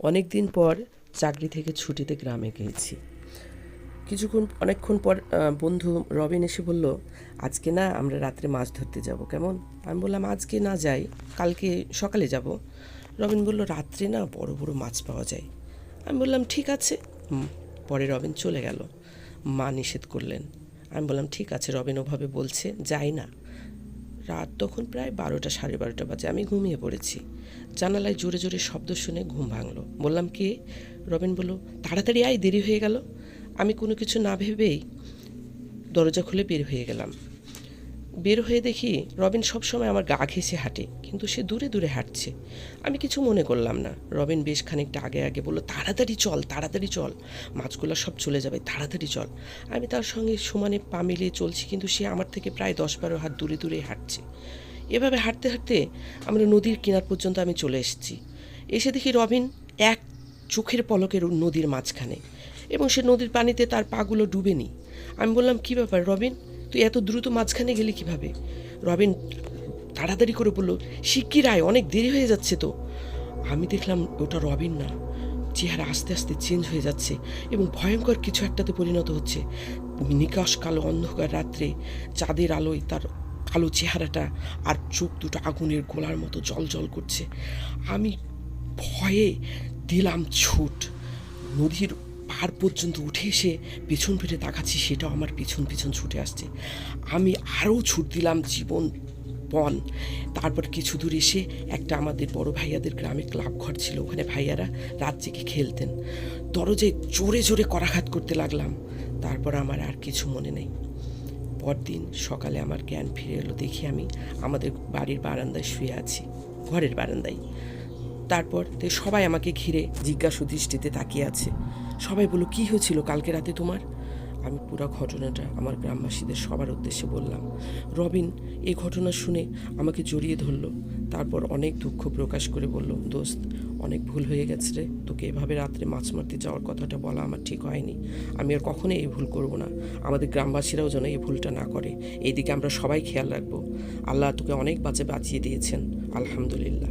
অনেক দিন পর চাকরি থেকে ছুটিতে গ্রামে গিয়েছি। কিছুক্ষণ, অনেকক্ষণ পর বন্ধু রবিন এসে বলল, আজকে না আমরা রাত্রে মাছ ধরতে যাব, কেমন? আমি বললাম, আজকে না যাই, কালকে সকালে যাব। রবিন বলল, রাত্রে না বড় বড় মাছ পাওয়া যায়। আমি বললাম, ঠিক আছে। পরে রবিন চলে গেল। মা নিষেধ করলেন। আমি বললাম, ঠিক আছে। রবিন ওভাবে বলছে, যাই না। রাত তখন প্রায় বারোটা, সাড়ে বারোটা বাজে। আমি ঘুমিয়ে পড়েছি। জানালায় জোরে জোরে শব্দ শুনে ঘুম ভাঙলো। বললাম, কে? রবিন বলল, তাড়াতাড়ি আয়, দেরি হয়ে গেল। আমি কোনো কিছু না ভেবেই দরজা খুলে বের হয়ে গেলাম। বের হয়ে দেখি রবিন সবসময় আমার গা ঘেঁষে হাঁটে, কিন্তু সে দূরে দূরে হাঁটছে। আমি কিছু মনে করলাম না। রবিন বেশ খানিকটা আগে আগে বলল, তাড়াতাড়ি চল তাড়াতাড়ি চল। মাছগুলো সব চলে যাবে, তাড়াতাড়ি চল। আমি তার সঙ্গে সমানে পা মিলিয়ে চলছি, কিন্তু সে আমার থেকে প্রায় দশ বারো হাত দূরে দূরে হাঁটছে। এভাবে হাঁটতে হাঁটতে আমরা নদীর কিনার পর্যন্ত আমি চলে এসেছি। এসে দেখি রবিন এক চোখের পলকের নদীর মাঝখানে, এবং সে নদীর পানিতে তার পাগুলো ডুবেনি আমি বললাম, কী ব্যাপার রবিন? তুই এত দ্রুত মাঝখানে গেলি কীভাবে? রবিন তাড়াতাড়ি করে বলল শিগগির আয় অনেক দেরি হয়ে যাচ্ছে তো। আমি দেখলাম ওটা রবিন না। চেহারা আস্তে আস্তে চেঞ্জ হয়ে যাচ্ছে এবং ভয়ঙ্কর কিছু একটাতে পরিণত হচ্ছে। নিকাশ কালো অন্ধকার রাত্রে চাঁদের আলোয় তার কালো চেহারাটা আর চোখ দুটো আগুনের গোলার মতো জল জল করছে। আমি ভয়ে দিলাম ছুট। নদীর পার পর্যন্ত উঠে এসে পেছন ফিরে তাকাচ্ছি, সেটাও আমার পিছন পিছন ছুটে আসছে। আমি আরও ছুট দিলাম জীবন পণ। তারপর কিছু দূর এসে একটা আমাদের বড় ভাইয়াদের গ্রামে ক্লাব ঘর ছিল, ওখানে ভাইয়ারা রাত জেগে খেলতেন। দরজায় জোরে জোরে করাঘাত করতে লাগলাম। তারপর আমার আর কিছু মনে নেই। পরদিন সকালে আমার জ্ঞান ফিরে এলো দেখি আমি আমাদের বাড়ির বারান্দায় শুয়ে আছি, ঘরের বারান্দায়। তারপর সবাই আমাকে ঘিরে জিজ্ঞাসু দৃষ্টিতে তাকিয়ে আছে। সবাই বলল, কী হয়েছিল কালকে রাতে তোমার? আমি পুরো ঘটনাটা আমার গ্রামবাসীদের সবার উদ্দেশ্যে বললাম। রবিন এই ঘটনা শুনে আমাকে জড়িয়ে ধরলো, তারপর অনেক দুঃখ প্রকাশ করে বলল, দোস্ত, অনেক ভুল হয়ে গেছে রে, তোকে এভাবে রাত্রে মাছ মারতে যাওয়ার কথাটা বলা আমার ঠিক হয়নি। আমি আর কখনোই এই ভুল করব না। আমাদের গ্রামবাসীরাও যেন এই ভুলটা না করে। এইদিকে আমরা সবাই খেয়াল রাখব। আল্লাহ তোকে অনেক বাঁচে বাঁচিয়ে দিয়েছেন। আলহামদুলিল্লাহ।